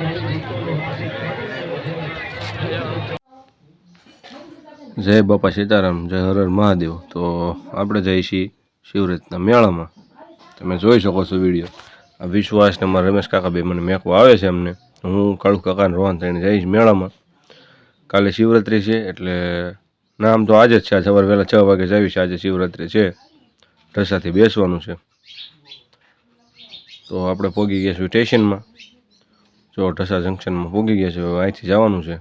જય બાપા સીતારામ, જય હર હર મહાદેવ. તો આપણે જઈએ છીએ શિવરાતના મેળામાં. તમે જોઈ શકો છો વીડિયો. આ વિશ્વાસ ને મારા રમેશ કાકા બે મને મેકવા આવે છે અમને હું કાળુ કાકાને રોહન થઈને જઈશ મેળામાં. કાલે શિવરાત્રિ છે, એટલે નામ તો આજે જ છે. સવાર વહેલા છ વાગે જઈશ. આજે શિવરાત્રિ છે. ઢસાથી બેસવાનું છે. તો આપણે પહોંચી ગયા છીએ સ્ટેશનમાં. જો ઢસા જંકશનમાં પૂગી ગયા છે હવે અહીંથી જવાનું છે.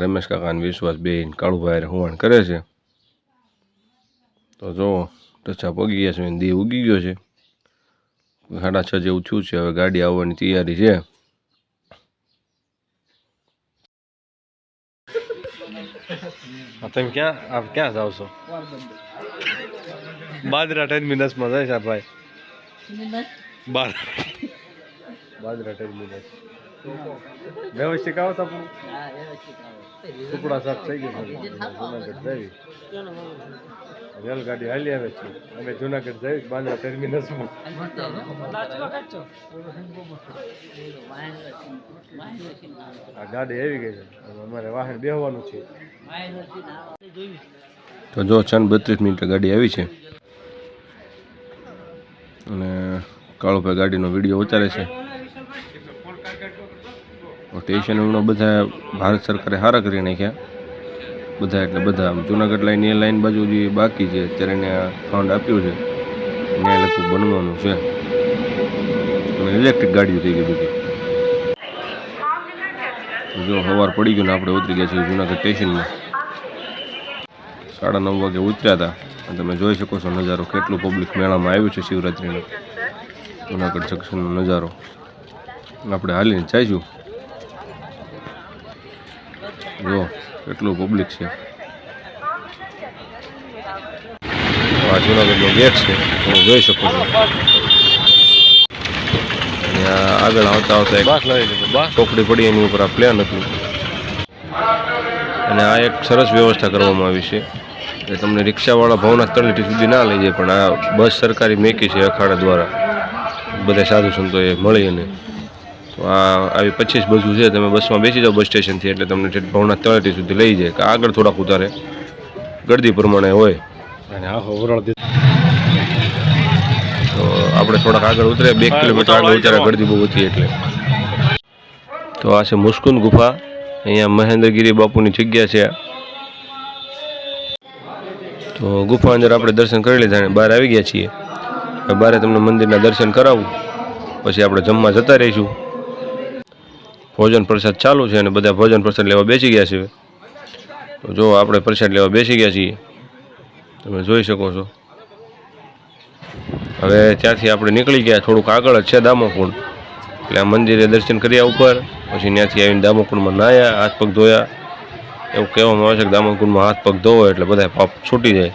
રમેશ કાકા અને વિશ્વાસ બેન કાળુભાઈ હુવાણ કરે છે. તો જો ટચા પગી ગયા છે અને દી ઉગી ગયો છે. સાડા છ જેવું થયું છે હવે ગાડી આવવાની તૈયારી છે. તમે ક્યાં? આપ ક્યાં જાવ છો? બાદરા ટર્મિનસમાં જાય છે ભાઈ. બાર. બાદરા ટર્મિનસ વ્યવસ્થિત આવો તો ટુકડા સાફ થઈ ગયો છે. જુનાગઢ જઈ રેલગાડી હાલી આવે છે. અમે જુનાગઢ જઈ બાંદ્રા ટર્મિનસમાં આ ગાડી આવી ગઈ છે. અમારે વાહન બેહવાનું છે. તો જો છ બત્રીસ મિનિટે ગાડી આવી છે. અને કાળુભાઈ ગાડીનો વીડિયો ઉતારે છે. સ્ટેશન એમનો બધા ભારત સરકારે સારા કરી નાખ્યા. બધા એટલે બધા જુનાગઢ લાઈન, એ લાઈન બાજુ જે બાકી છે, અત્યારે એને ફંડ આપ્યું છે. એને લગભગ બનવાનું છે. ઇલેક્ટ્રિક ગાડીઓ થઈ ગઈ બધી. જો સવાર પડી ગયું ને આપણે ઉતરી ગયા છીએ જુનાગઢ સ્ટેશનમાં. સાડા નવ વાગે ઉતર્યા હતા. અને તમે જોઈ શકો છો નજારો કેટલું પબ્લિક મેળામાં આવ્યું છે શિવરાત્રિનો. જુનાગઢ જંકશનનો નજારો. આપણે હાલીને જઈશું જો કેટલું પબ્લિક છે. આ જુનાગઢનો ગેટ છે તમે જોઈ શકો છો. આગળ આવતા આવતા એક ચોકડી પડી એની ઉપર આ પ્લેન હતું. અને આ એક સરસ વ્યવસ્થા કરવામાં આવી છે. એ તમને રિક્ષાવાળા ભવનાથ તળેટી સુધી ના લઈ જાય પણ આ બસ સરકારી મેકી છે અખાડા દ્વારા. બધા સાધુ સંતોએ મળી અને તો આ આવી પચીસ બસો છે તમે બસમાં બેસી જાઓ બસ સ્ટેશનથી એટલે તમને ઠેઠ ભવનાથ તળેટી સુધી લઈ જાય કે આગળ થોડાક ઉતારે. ગળદી પ્રમાણે હોય. અને આખો ઓવરઓલ તો આપણે થોડાક આગળ ઉતરે બે કિલોમીટર આગળ ઉતારે ગળદી બહુ હતી એટલે. તો આ છે મુસ્કુંદ ગુફા. અહીંયા મહેન્દ્રગીરી બાપુની જગ્યા છે. તો ગુફા અંદર આપણે દર્શન કરી લીધા અને બહાર આવી ગયા છીએ. બહાર તમને મંદિરના દર્શન કરાવું. પછી આપણે જમવા જતા રહીશું. ભોજન પ્રસાદ ચાલુ છે અને બધા ભોજન પ્રસાદ લેવા બેસી ગયા છે. તો જો આપણે પ્રસાદ લેવા બેસી ગયા છીએ. તમે જોઈ શકો છો. હવે ત્યાંથી આપણે નીકળી ગયા. થોડુંક આગળ જ છે દામોકુંડ. એટલે આ મંદિરે દર્શન કર્યા ઉપર, પછી ત્યાંથી આવીને દામોકુંડમાં નાહ્યા, હાથ પગ ધોયા. એવું કહેવામાં આવે છે કે દામોકુંડમાં હાથ પગ ધોવો એટલે બધા પાપ છૂટી જાય.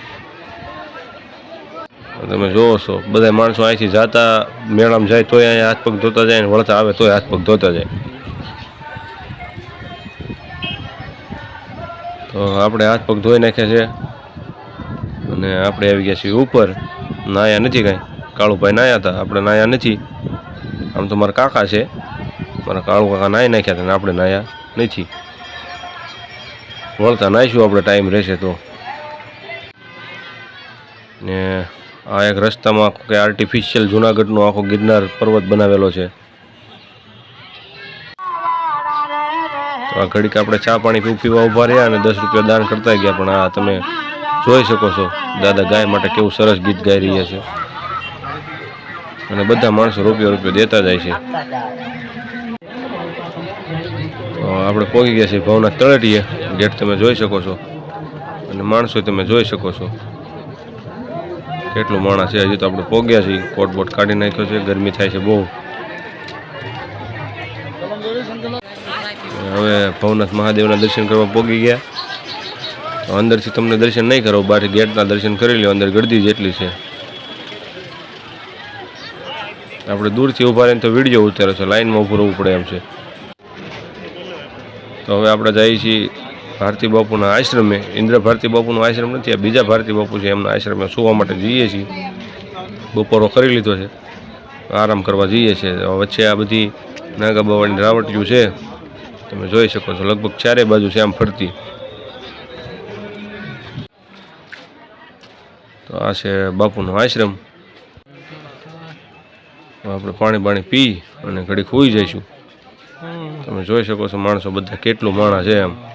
તમે જોવો છો. બધા માણસો અહીંથી જાતા, મેળામાં જાય તોય અહીંયા હાથ પગ ધોતા જાય ને વળતા આવે તોય હાથ પગ ધોતા જાય. તો આપણે હાથ પગ ધોઈ નાખ્યા છે. અને આપણે આવી ગયા છીએ ઉપર. નાયા નથી કાંઈ. કાળુભાઈ નાયા હતા. આપણે નાયા નથી. આમ તો મારા કાકા છે. મારા કાળુ કાકા નાહી નાખ્યા હતા ને આપણે નાયા નથી. વળતા નાહીશું આપણે, ટાઈમ રહેશે તો. ને આ એક રસ્તામાં કે આર્ટિફિશિયલ જુનાગઢનો આખો ગિરનાર પર્વત બનાવેલો છે. આ ઘડીક આપણે ચા પાણી પીવું ઊભા રહ્યા અને દસ રૂપિયા દાન કરતા ગયા, પણ આ તમે જોઈ શકો છો, દાદા ગાય માટે કેવું સરસ ગીત ગાઈ રહ્યા છે. અને બધા માણસો રૂપિયો રૂપિયો દેતા જાય છે. આપણે પહોંચી ગયા છીએ ભાવના તળેટીએ, ગેટ તમે જોઈ શકો છો. અને માણસો તમે જોઈ શકો છો. કેટલું માણસ છે? હજી તો આપણે પોગ્યા છીએ. કોટ બોટ કાઢી નાખ્યો છે. ગરમી થાય છે બહુ. હવે ભવનાથ મહાદેવના દર્શન કરવા પોગી ગયા. અંદરથી તમને દર્શન નહીં કરો બહાર ગેટના દર્શન કરી લો અંદર ગળદી જેટલી છે. આપણે દૂરથી ઊભા રહીને તો વીડિયો ઉતારે છે. લાઈનમાં ઊભું રહેવું પડે એમ છે. તો હવે આપણે જઈએ છીએ ભારતી બાપુના આશ્રમે, ઇન્દ્ર ભારતી બાપુનો આશ્રમ નથી, આ બીજા ભારતી બાપુ છે, એમના આશ્રમે સુવા માટે જઈએ છીએ. બપોરો કરી લીધો છે. આરામ કરવા જઈએ છીએ. વચ્ચે આ બધી નાગા બાવાની રાવટિયું છે. તમે જોઈ શકો છો, લગભગ ચારે બાજુ છે આમ ફરતી. તો આ છે બાપુનો આશ્રમ. આપણે પાણી પાણી પી અને ઘડી હોઈ જઈશું. તમે જોઈ શકો છો, માણસો બધા કેટલું માણસ છે એમ.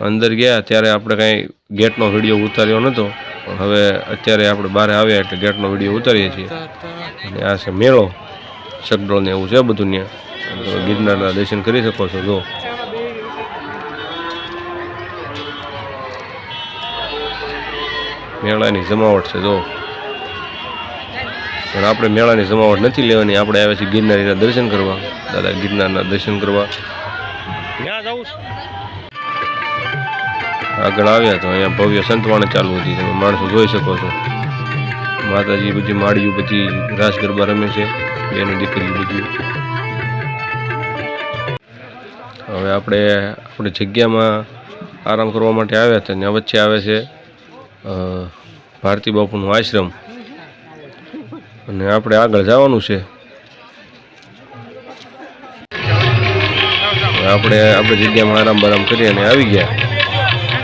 અંદર ગયા, ત્યારે આપણે કાંઈ ગેટનો વીડિયો ઉતાર્યો નહોતો પણ હવે અત્યારે આપણે બહાર આવ્યા એટલે ગેટનો વીડિયો ઉતારીએ છીએ. અને આ છે મેળો. સગડોળ ને એવું છે બધું ત્યાં. ગિરનારના દર્શન કરી શકો છો, જો. મેળાની જમાવટ છે, જો. પણ આપણે મેળાની જમાવટ નથી લેવાની. આપણે આવ્યા છીએ ગિરનારીના દર્શન કરવા. દાદા ગિરનારના દર્શન કરવા. આગળ આવ્યા તો અહીંયા ભવ્ય સંતવાણી ચાલુ હતી. તમે માણસો જોઈ શકો છો. માતાજી બધી માળીઓ બધી રાસ ગરબા રમે છે. બેની દીકરી બધી. હવે આપણે આપણે જગ્યામાં આરામ કરવા માટે આવ્યા હતા ત્યાં વચ્ચે આવે છે ભારતી બાપુનું આશ્રમ. અને આપણે આગળ જવાનું છે. આપણે આપણી જગ્યામાં આરામ બારામ કરી અને આવી ગયા.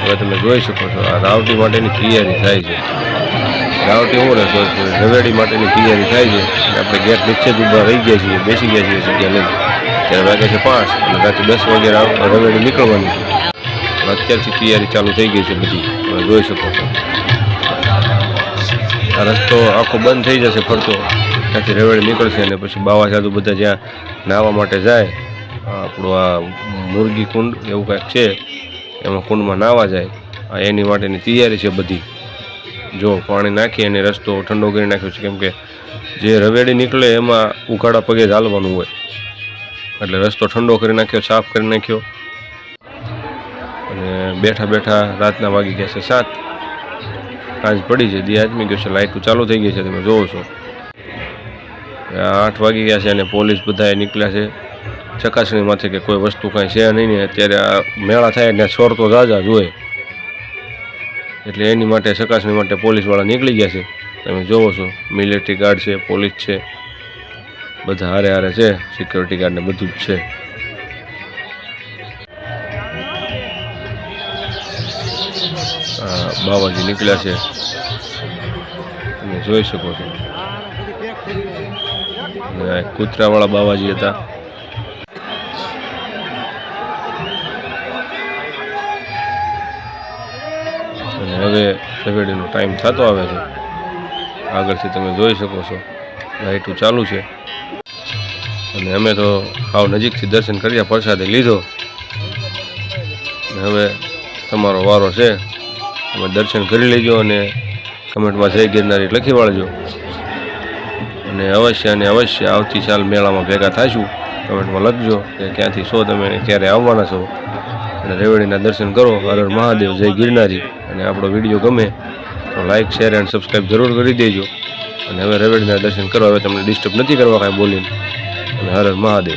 હવે તમે જોઈ શકો છો, આ રાવટી માટેની તૈયારી થાય છે. રાવટી હું રહેશો રવેડી માટેની તૈયારી થાય છે. આપણે ગેટ નીચે જ ઊભા રહી ગયા છીએ, બેસી ગયા છીએ જગ્યા લઈને ત્યારે વાગે છે પાંચ, અને રાત્રે દસ વાગે રવેડી નીકળવાની અત્યારથી તૈયારી ચાલુ થઈ ગઈ છે બધી, તમે જોઈ શકો છો. આ રસ્તો આખો બંધ થઈ જશે ફરતો. ત્યાંથી રવેડી નીકળશે અને પછી બાવા સાધુ બધા જ્યાં નાહવા માટે જાય આપણું આ મુરગી કુંડ એવું કાંઈક છે. એમાં કુંડમાં નાહવા જાય. આ એની માટેની તૈયારી છે બધી. જો પાણી નાખી અને રસ્તો ઠંડો કરી નાખ્યો છે, કેમ કે જે રવેડી નીકળે એમાં ઉઘાડા પગે ચાલવાનું હોય. એટલે રસ્તો ઠંડો કરી નાખ્યો, સાફ કરી નાખ્યો. અને બેઠા બેઠા રાતના વાગી ગયા છે સાત. આજ પડી છે, દી આજમી ગયો છે લાઇટો ચાલુ થઈ ગઈ છે, તમે જોવો છો. આઠ વાગી ગયા છે અને પોલીસ બધાએ નીકળ્યા છે. ચકાસણી માથે કે કોઈ વસ્તુ કાંઈ છે નહીં ને અત્યારે આ મેળા થાય એટલે છોર તો જાજા જોઈએ એટલે એની માટે ચકાસણી માટે પોલીસવાળા નીકળી ગયા છે. તમે જોવો છો મિલિટરી ગાર્ડ છે પોલીસ છે, બધા હારે હારે છે સિક્યોરિટી ગાર્ડ ને બધું જ છે. બાવાજી નીકળ્યા છે. તમે જોઈ શકો છો. કૂતરાવાળા બાવાજી હતા. અને હવે રવેડીનો ટાઈમ થતો આવે છે. આગળથી તમે જોઈ શકો છો. લાઇટું ચાલુ છે. અને અમે તો આવ નજીકથી દર્શન કર્યા, પ્રસાદે લીધો. હવે તમારો વારો છે. તમે દર્શન કરી લેજો અને કમેન્ટમાં જય ગિરનારી લખી વાળજો. અને અવશ્ય અને અવશ્ય આવતી સાલ મેળામાં ભેગા થઈશું કમેન્ટમાં લખજો કે ક્યાંથી છો, તમે ક્યારે આવવાના છો. અને રેવડીના દર્શન કરો. હર મહાદેવ, જય ગિરનારી. અને આપણો વીડિયો ગમે તો લાઇક શેર એન્ડ સબસ્ક્રાઈબ જરૂર કરી દેજો. અને હવે રેવડીના દર્શન કરો હવે તમને ડિસ્ટર્બ નથી કરવા કાંઈ બોલીને. અને હર મહાદેવ.